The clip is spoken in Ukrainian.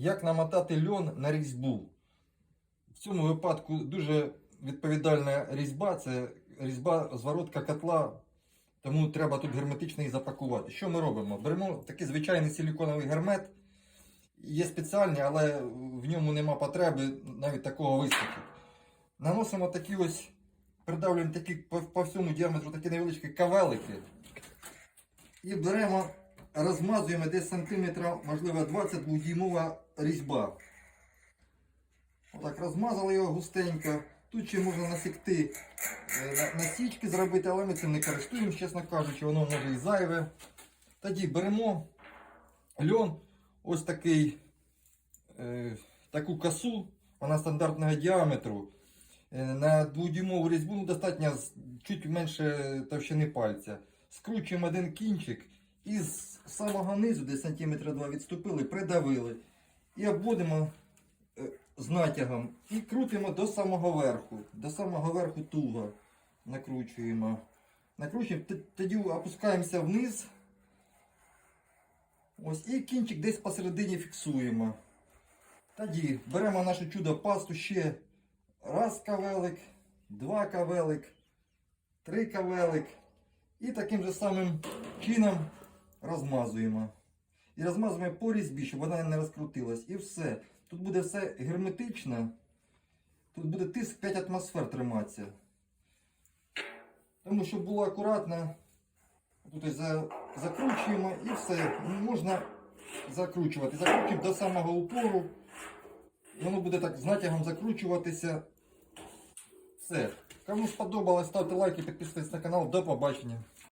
Як намотати льон на різьбу? В цьому випадку дуже відповідальна різьба це різьба зворотка котла, тому треба тут герметично її запакувати. Що ми робимо? Беремо такий звичайний силіконовий гермет. Є спеціальні, але в ньому нема потреби навіть такого вистачить. Наносимо такі ось, придавлюємо такі по, по всьому діаметру такі невеличкі кавелики. І беремо, розмазуємо десь сантиметра, можливо, 20 дводіймова різьба. Отак розмазали його густенько. Тут ще можна насікти е, насічки зробити, але ми цим не користуємося, чесно кажучи, воно може і зайве. Тоді беремо льон, ось такий, е, таку косу, вона стандартного діаметру. Е, На дводюймову різьбу достатньо чуть менше товщини пальця. Скручуємо один кінчик і з самого низу, десь сантиметра два відступили, придавили. І обводимо е, з натягом і крутимо до самого верху. До самого верху туго накручуємо. Накручуємо, тоді опускаємося вниз. Ось і кінчик десь посередині фіксуємо. Тоді беремо нашу чудо пасту ще раз кавелик, два кавелик, три кавелик. І таким же самим чином розмазуємо. І розмазуємо по різьбі, щоб вона не розкрутилась. І все. Тут буде все герметично. Тут буде тиск 5 атмосфер триматися. Тому щоб було акуратно, тут закручуємо і все. Можна закручувати. Закручуємо до самого упору. І воно буде так з натягом закручуватися. Все. Кому сподобалось, ставте лайки, підписуйтесь на канал. До побачення.